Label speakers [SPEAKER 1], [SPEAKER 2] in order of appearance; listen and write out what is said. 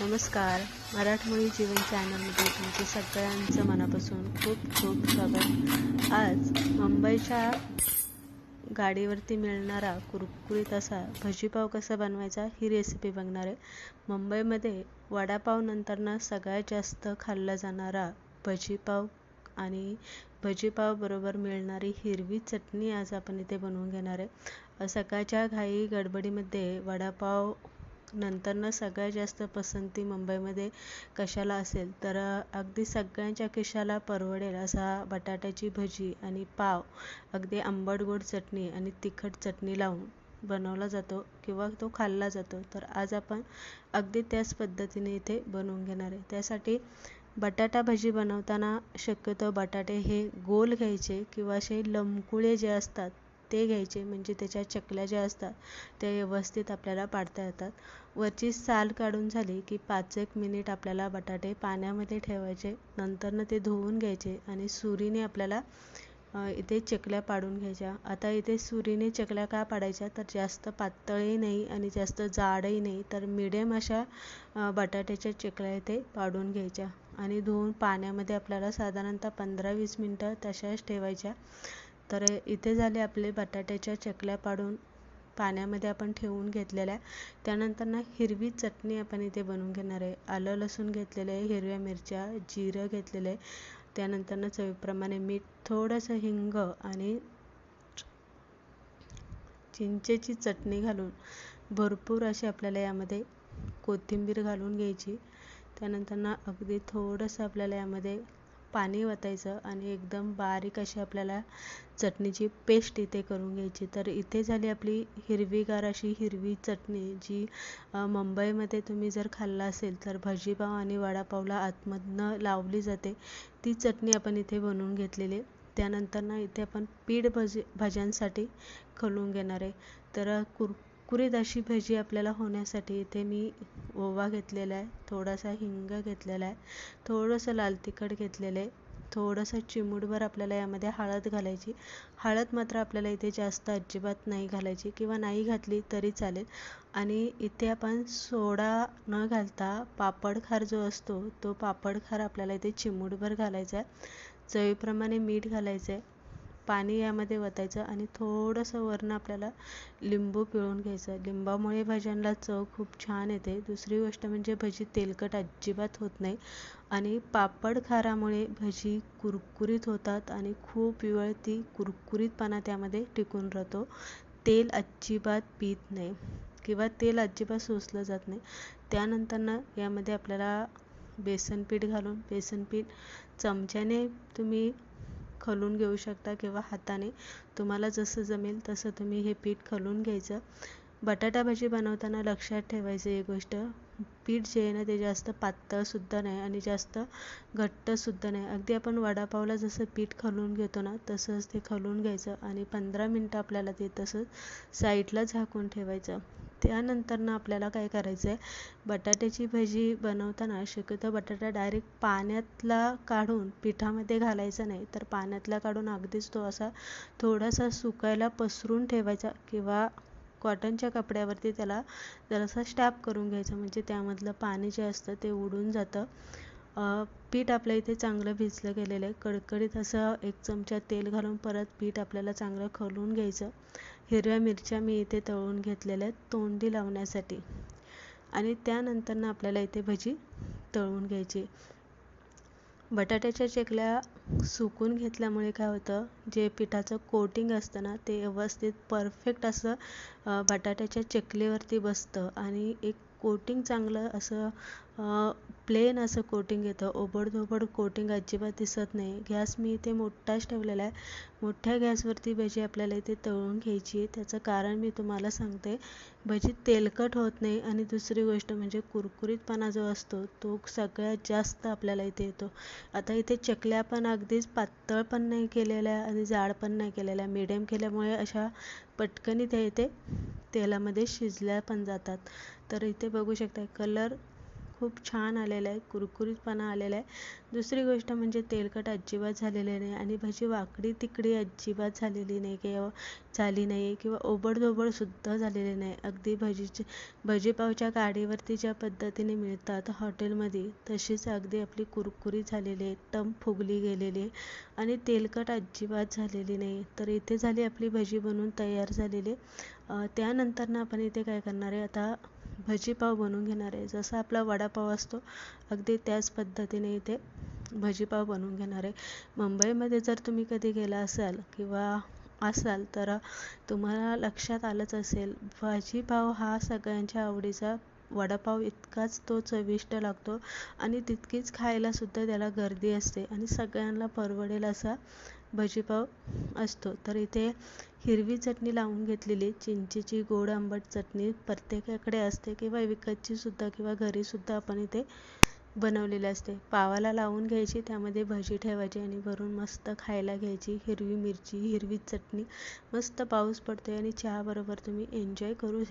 [SPEAKER 1] नमस्कार. मराठमोळी जीवन चॅनलमध्ये तुमचे सगळ्यांचं मनापासून खूप खूप स्वागत. आज मुंबईच्या गाडीवरती मिळणारा कुरकुरीत असा भजीपाव कसा बनवायचा ही रेसिपी बघणार आहे. मुंबईमध्ये वडापाव नंतरनं सगळ्यात जास्त खाल्ला जाणारा भजीपाव आणि भजीपावबरोबर मिळणारी हिरवी चटणी आज आपण इथे बनवून घेणार आहे. सकाळच्या घाई गडबडीमध्ये वडापाव नंतरनं सगळ्यात जास्त पसंती मुंबईमध्ये कशाला असेल? तर अगदी सगळ्यांच्या खिशाला परवडेल असा बटाट्याची भजी आणि पाव अगदी आंबट गोड चटणी आणि तिखट चटणी लावून बनवला जातो किंवा तो खाल्ला जातो. तर आज आपण अगदी त्याच पद्धतीने इथे बनवून घेणार आहे. त्यासाठी बटाटा भजी बनवताना शक्यतो बटाटे हे गोल घ्यायचे किंवा असे लमकुळे जे असतात ते घ्यायचे म्हणजे त्याच्या चकल्या ज्या असतात त्या व्यवस्थित आपल्याला पाडता येतात. वरची साल काढून झाली की पाच एक मिनिट आपल्याला बटाटे पाण्यामध्ये ठेवायचे नंतरनं ते धुवून घ्यायचे आणि सुरीने आपल्याला इथे चकल्या पाडून घ्यायच्या. आता इथे सुरीने चकल्या का पाडायच्या? तर जास्त पातळही नाही आणि जास्त जाडही नाही तर मिडियम अशा बटाट्याच्या चकल्या इथे पाडून घ्यायच्या आणि धुवून पाण्यामध्ये आपल्याला साधारणतः पंधरा वीस मिनटं तशाच ठेवायच्या. तर इथे झाले आपले बटाट्याच्या चकल्या पाडून पाण्यामध्ये आपण ठेवून घेतलेल्या त्यानंतर ना हिरवी चटणी आपण इथे बनवून घेणार आहे. आलं लसूण घेतलेलं आहे हिरव्या मिरच्या जिरं घेतलेलं आहे. त्यानंतर चवीप्रमाणे मीठ थोडंसं हिंग आणि चिंचेची चटणी घालून भरपूर अशी आपल्याला यामध्ये कोथिंबीर घालून घ्यायची. त्यानंतर ना अगदी थोडंसं आपल्याला यामध्ये पाणी वतायचं आणि एकदम बारीक अशी आपल्याला चटणीची पेस्ट इथे करून घ्यायची. तर इथे झाली आपली हिरवीगार अशी हिरवी चटणी जी मुंबईमध्ये तुम्ही जर खाल्ला असेल तर भजीपाव आणि वडापावला आतमधनं लावली जाते. ती चटणी आपण इथे बनवून घेतलेली त्यानंतर ना इथे आपण पीठ भजी भाज्यांसाठी खलून घेणार आहे. तर कुर कुरकुरीत अशी भजी आपल्याला होण्यासाठी इथे मी ओवा घेतलेला आहे थोडासा हिंग घेतलेला आहे थोडंसं लाल तिखट घेतलेलं आहे थोडंसं चिमूटभर आपल्याला यामध्ये हळद घालायची. हळद मात्र आपल्याला इथे जास्त अजिबात नाही घालायची किंवा नाही घातली तरी चालेल. आणि इथे आपण सोडा न घालता पापडखार जो असतो तो पापडखार आपल्याला इथे चिमूटभर घालायचा आहे. चवीप्रमाणे मीठ घालायचं आहे. पाणी यामध्ये वतायचं आणि थोडंसं वरनं आपल्याला लिंबू पिळून घ्यायचं. लिंबामुळे भज्यांना चव खूप छान येते. दुसरी गोष्ट म्हणजे भजी तेलकट अजिबात होत नाही आणि पापड खारामुळे भजी कुरकुरीत होतात आणि खूप वेळ ती कुरकुरीतपणा त्यामध्ये टिकून राहतो. तेल अजिबात पीत नाही किंवा तेल अजिबात सोसलं जात नाही. त्यानंतर यामध्ये आपल्याला बेसन पीठ घालून बेसन पीठ चमच्याने तुम्ही खलून घेऊ शकता किंवा हाताने. तुम्हाला जसं जमेल तसं तुम्ही हे पीठ खलून घ्यायचं. बटाटा भाजी बनवताना लक्षात ठेवायचं एक गोष्ट. पीठ जे आहे ना ते जास्त पातळसुद्धा नाही आणि जास्त घट्टसुद्धा नाही. अगदी आपण वडापावला जसं पीठ खलून घेतो ना तसंच ते खलून घ्यायचं आणि पंधरा मिनटं आपल्याला ते तसंच साईडला झाकून ठेवायचं. त्यानंतरनं आपल्याला काय करायचं आहे बटाट्याची भजी बनवताना शक्यतो बटाटा डायरेक्ट पाण्यातला काढून पिठामध्ये घालायचा नाही. तर पाण्यातला काढून अगदीच तो असा थोडासा सुकायला पसरून ठेवायचा किंवा कॉटनच्या कपड्यावरती त्याला जरासा स्टॅप करून घ्यायचा. म्हणजे त्यामधलं पाणी जे असतं ते उडून जातं. पीठ आपल्या इथे चांगलं भिजलं गेलेलं आहे. कडकडीत असं एक चमचा तेल घालून परत पीठ आपल्याला चांगलं खलून घ्यायचं. हिरव्या मिरच्या मी इथे तळून घेतलेल्या आहेत तोंडी लावण्यासाठी. आणि त्यानंतरनं आपल्याला इथे भजी तळून घ्यायची. बटाट्याच्या चेकल्या सुकून घेतल्यामुळे काय होतं जे पिठाचं कोटिंग असतं ना ते व्यवस्थित परफेक्ट असं बटाट्याच्या चकलीवरती बसतं. आणि एक कोटिंग चांगलं असं प्लेन असं कोटिंग येतं. ओबडधोबड कोटिंग अजिबात दिसत नाही. गॅस मी इथे मोठाच ठेवलेला आहे. मोठ्या गॅसवरती भजी आपल्याला इथे तळून घ्यायची आहे. त्याचं कारण मी तुम्हाला सांगते. भजी तेलकट होत नाही आणि दुसरी गोष्ट म्हणजे कुरकुरीतपणा जो असतो तो सगळ्यात जास्त आपल्याला इथे येतो. आता इथे चकल्या पण अगदीच पातळ पण नाही केलेल्या आणि जाड पण नाही केलेल्या. मिडियम केल्यामुळे अशा पटकन इथे येते. तेलामध्ये शिजल्या पण जातात. तर इथे बघू शकता कलर खूप छान आलेला आहे कुरकुरीतपणा आलेला आहे. दुसरी गोष्ट म्हणजे तेलकट अजिबात झालेले नाही आणि भजी वाकडी तिकडी अजिबात झालेली नाही किंवा झाली नाही किंवा ओबडधोबडसुद्धा झालेली नाही. अगदी भजीचे भजीपावच्या गाडीवरती ज्या पद्धतीने मिळतात हॉटेलमध्ये तशीच अगदी आपली कुरकुरी झालेली आहे टम फुगली गेलेली आहे आणि तेलकट अजिबात झालेली नाही. तर इथे झाली आपली भजी बनवून तयार झालेली त्यानंतर ना आपण इथे काय करणार आहे आता भजीपाव बनवून घेणार आहे. जसा आपला वडापाव असतो अगदी त्याच पद्धतीने इथे भजीपाव बनवून घेणार आहे. मुंबईमध्ये जर तुम्ही कधी गेला असाल किंवा असाल तर तुम्हाला लक्षात आलंच असेल भाजीपाव हा सगळ्यांच्या आवडीचा वडापाव इतकाच तो चविष्ट लागतो आणि तितकीच खायलासुद्धा त्याला गर्दी असते आणि सगळ्यांना परवडेल असा भजीपाव असतो. तर इथे हिरवी चटणी लावून घेतलेली चिंचेची गोड आंबट चटणी प्रत्येकाकडे असते किंवा विकतची सुद्धा किंवा घरीसुद्धा आपण इथे बनवलेली असते. पावाला लावून घ्यायची त्यामध्ये भजी ठेवायची आणि भरून मस्त खायला घ्यायची. हिरवी मिरची हिरवी चटणी मस्त पाऊस पडतोय आणि चहाबरोबर तुम्ही एन्जॉय करू शकता